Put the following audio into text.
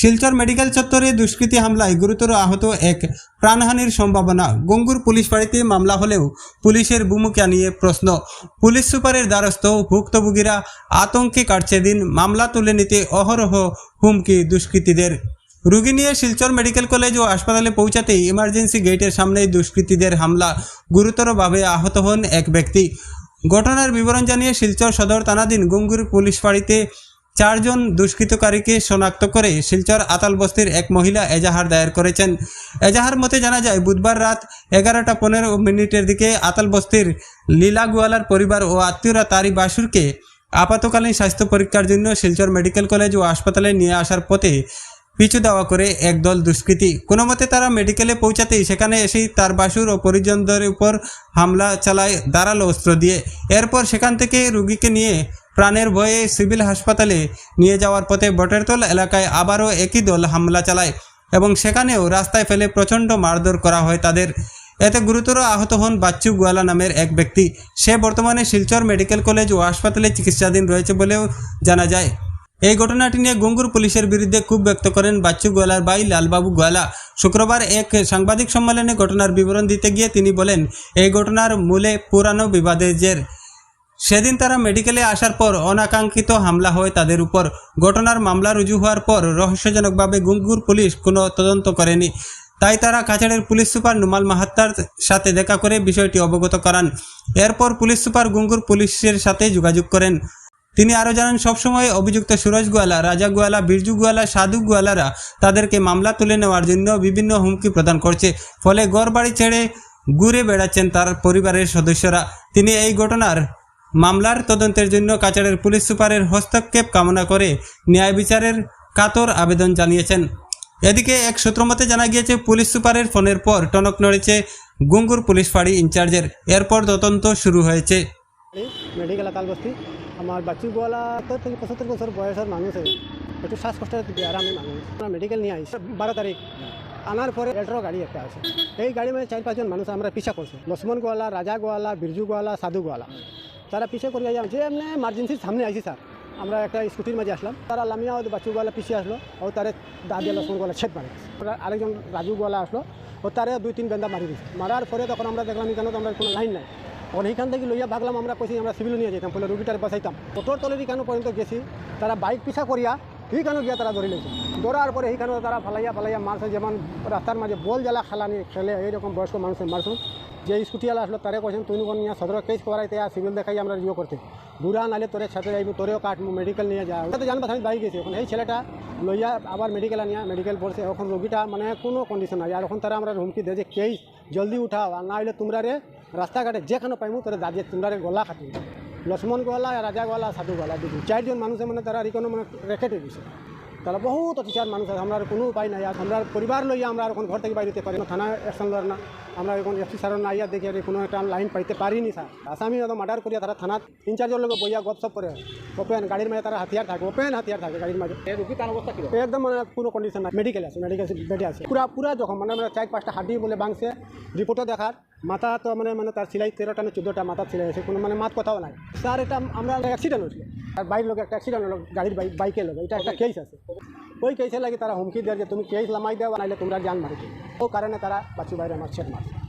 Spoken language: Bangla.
শিলচর মেডিকেল চত্বরে দুষ্কৃতী হামলায় গুরুতর আহত এক প্রাণহানির সম্ভাবনা। গঙ্গুর পুলিশ বাড়িতে মামলা হলেও পুলিশের ভূমিকা নিয়ে প্রশ্ন। পুলিশ সুপারের দ্বারস্থ ভুক্তভোগীরা আতঙ্কে কাটছে দিন। মামলা তুলে নিতে অহরহ হুমকি দুষ্কৃতীদের। রুগী নিয়ে শিলচর মেডিকেল কলেজ ও হাসপাতালে পৌঁছাতেই ইমার্জেন্সি গেটের সামনেই দুষ্কৃতীদের হামলা। গুরুতরভাবে আহত হন এক ব্যক্তি। ঘটনার বিবরণ জানিয়ে শিলচর সদর থানাধীন গঙ্গুর পুলিশ ফাঁড়িতে চারজন দুষ্কৃতকারীকে শনাক্ত করে শিলচর আতাল বস্তির এক মহিলা এজাহার দায়ের করেছেন। এজাহার মতে জানা যায়, বুধবার রাত এগারোটা পনেরো মিনিটের দিকে আতাল বস্তির লীলা গোয়ালার পরিবার ও আত্মীয়রা তারই বাসুরকে আপাতকালীন স্বাস্থ্য পরীক্ষার জন্য শিলচর মেডিকেল কলেজ ও হাসপাতালে নিয়ে আসার পথে পিছু দেওয়া করে একদল দুষ্কৃতী। কোনো মতে তারা মেডিকেলে পৌঁছাতেই সেখানে এসেই তার বাসুর ও পরিজনদের উপর হামলা চালায় দাঁড়াল অস্ত্র দিয়ে। এরপর সেখান থেকে রুগীকে নিয়ে প্রাণের ভয়ে সিভিল হাসপাতালে নিয়ে যাওয়ার পথে বটেরতল এলাকায় আবারও একই দল হামলা চালায় এবং সেখানেও রাস্তায় ফেলে প্রচণ্ড মারধর করা হয় তাদের। এতে গুরুতর আহত হন বাচ্চু গোয়ালা নামের এক ব্যক্তি। সে বর্তমানে শিলচর মেডিকেল কলেজ ও হাসপাতালে চিকিৎসাধীন রয়েছে বলেও জানা যায়। এই ঘটনাটি নিয়ে গঙ্গুর পুলিশের বিরুদ্ধে ক্ষোভ ব্যক্ত করেন বাচ্চু গোয়ালার ভাই লালবাবু গোয়ালা। শুক্রবার এক সাংবাদিক সম্মেলনে ঘটনার বিবরণ দিতে গিয়ে তিনি বলেন, এই ঘটনার মূলে পুরানো বিবাদের জের। সেদিন তারা মেডিকেলে আসার পর অনাকাঙ্ক্ষিত হামলা হয় তাদের উপর। ঘটনার মামলা রুজু হওয়ার পর রহস্যজনকভাবে গুঙ্গুর পুলিশ কোনো তদন্ত করেনি। তাই তারা কাছাড়ের পুলিশ সুপার নুমাল মাহাত্তার সাথে দেখা করে বিষয়টি অবগত করান। এরপর পুলিশ সুপার গুঙ্গুর পুলিশের সাথে যোগাযোগ করেন। তিনি আরও জানান, সবসময় অভিযুক্ত সুরজ গোয়ালা, রাজা গোয়ালা, বিরজু গোয়ালা, সাধু গোয়ালারা তাদেরকে মামলা তুলে নেওয়ার জন্য বিভিন্ন হুমকি প্রদান করছে। ফলে গড় বাড়ি ছেড়ে ঘুরে বেড়াচ্ছেন তার পরিবারের সদস্যরা। তিনি এই ঘটনার মামলার তদন্তের জন্য কাছাড়ের পুলিশ সুপারের হস্তক্ষেপ কামনা করে ন্যায় বিচারের কাতর আবেদন জানিয়েছেন। এদিকে এক সূত্রমতে জানা গিয়েছে, পুলিশ সুপারের ফোনের পর টনক নড়েছে গুঙ্গুর পুলিশ ফাঁড়ি ইনচার্জের। এরপর তদন্ত শুরু হয়েছে। মেডিকেল আকাল বস্তি। আমার বাচ্চু গোয়ালা থেকে পঁচাত্তর বছর বয়সের মানুষ একটু শ্বাসকষ্টের ব্যারামি মানুষ। আমরা মেডিকেল নিয়ে আসি বারো তারিখ। আনার পরে এলট্রো গাড়ি একটা আছে। এই গাড়ি মানে চার পাঁচজন মানুষ আমরা পিছা করছি লক্ষ্মণ গোয়ালা, রাজা গোয়ালা, বিরজু গোয়ালা, সাধু গোয়ালা। তারা পিছিয়ে করে যাই যে এমনি এমার্জেন্সির সামনে আইসি স্যার। আমরা একটা স্কুটির মাঝে আসলাম। তারা লামিয়া ওদের বাচ্চু গোয়ালা পিছিয়ে আসলো। ও তারে দাদিয়া লক্ষ্মণ গোয়ালা ছেদ মারে। আরেকজন রাজু গোয়ালা আসলো। ও তারে দুই তিন বেন্দা মারি দিয়েছে মারার পরে তখন আমরা দেখলাম এখানে তো আমরা কোনো লাইন নাই। ওর এইখান থেকে লইয়া ভাগলাম, আমরা কইছি, আমরা সিভিল নিয়ে যেতাম বলে রুগীটার বাসাইতাম। অটোর তলের এখানে পর্যন্ত গেছি। তারা বাইক পিছা করিয়া এইখানে গিয়া তারা ধরে লেছে ধরার পরে এইখানে তারা ফালাইয়া ফালাইয়া মারছে, যেমন রাস্তার মাঝে বল জ্বালা, খালানি, খেলে, এইরকম বয়স্ক মানুষের মারছুন যে স্কুটিওয়ালা আসলো, তারে কইছেন, তুই কোন সদর কেস করাইতে আর সিভিল দেখাই আমরা রিও করতে। বুড়া নালে তোরে ছাতে যাইব, তোরেও কাটবো মেডিকেল নিয়ে যা। তো জানবা আমি বাইক গেছি। এখন এই ছেলেটা লইয়া আবার মেডিকেল আনিয়া মেডিকেল পড়ছে। এখন রোগীটা মানে কোনো কন্ডিশন নাই। আর এখন তারা আমরা হুমকি দেয় যে, কেস জলদি উঠাও, আর না হইলে তোমরা রে রাস্তাঘাটে যেখানে পাইমু, তোরা দাঁড়িয়ে তোমরা রে গলা খাটি লক্ষ্মণ গোয়ালা, রাজা গোয়ালা, সাধু গোয়ালা, দুটো। চারজন মানুষে মানে তারা রিকনো মানে রেখে দিছে। তাহলে বহুত অত্যাচার মানুষ আছে। আমরা কোনো উপায় নাই। আর আমরা পরিবার লইয়া আমরা এখন ঘর থেকে বাইরে যেতে পারি না। থানা অ্যাকশন লড় না। আমরা এখন এফসি স্যারের না ইয়া দেখি আর কোনো একটা লাইন পাইতে পারিনি স্যার আসামি মার্ডার করিয়া তারা থানাত ইনচার্জের লোক বইয়া গপসপ করে। ওপেন গাড়ির মাঝে তারা হাতিয়ার থাকে। ওপেন হাতিয়ার থাকে গাড়ির মাঝে। একদম মানে কোনো কন্ডিশন নাই। মেডিকেল আছে মেডিকেল বেডে আছে। পুরা পুরা যখন মানে মানে চার পাঁচটা হাড্ডি বলে বাংছে। রিপোর্টও দেখার। মাথা তো মানে মানে তার সিলাই তেরোটা না চোদ্দোটা মাথা সিলাই আছে। কোনো মানে মাত কথাও নাই। স্যার এটা আমরা অ্যাক্সিডেন্ট হয়েছিল। আর বাইক লোক একটা অ্যাক্সিডেন্ট হলো গাড়ির বাইক বাইকের লোক। এটা একটা কেস আছে। ওই কেসে লাগে তারা হুমকি দেয় যে তুমি কেস লামাই দেওয়া, নাইলে তোমরা জান মারি ও কারণে তারা বাচ্চু বাইরে আমার ছেড় মারছে।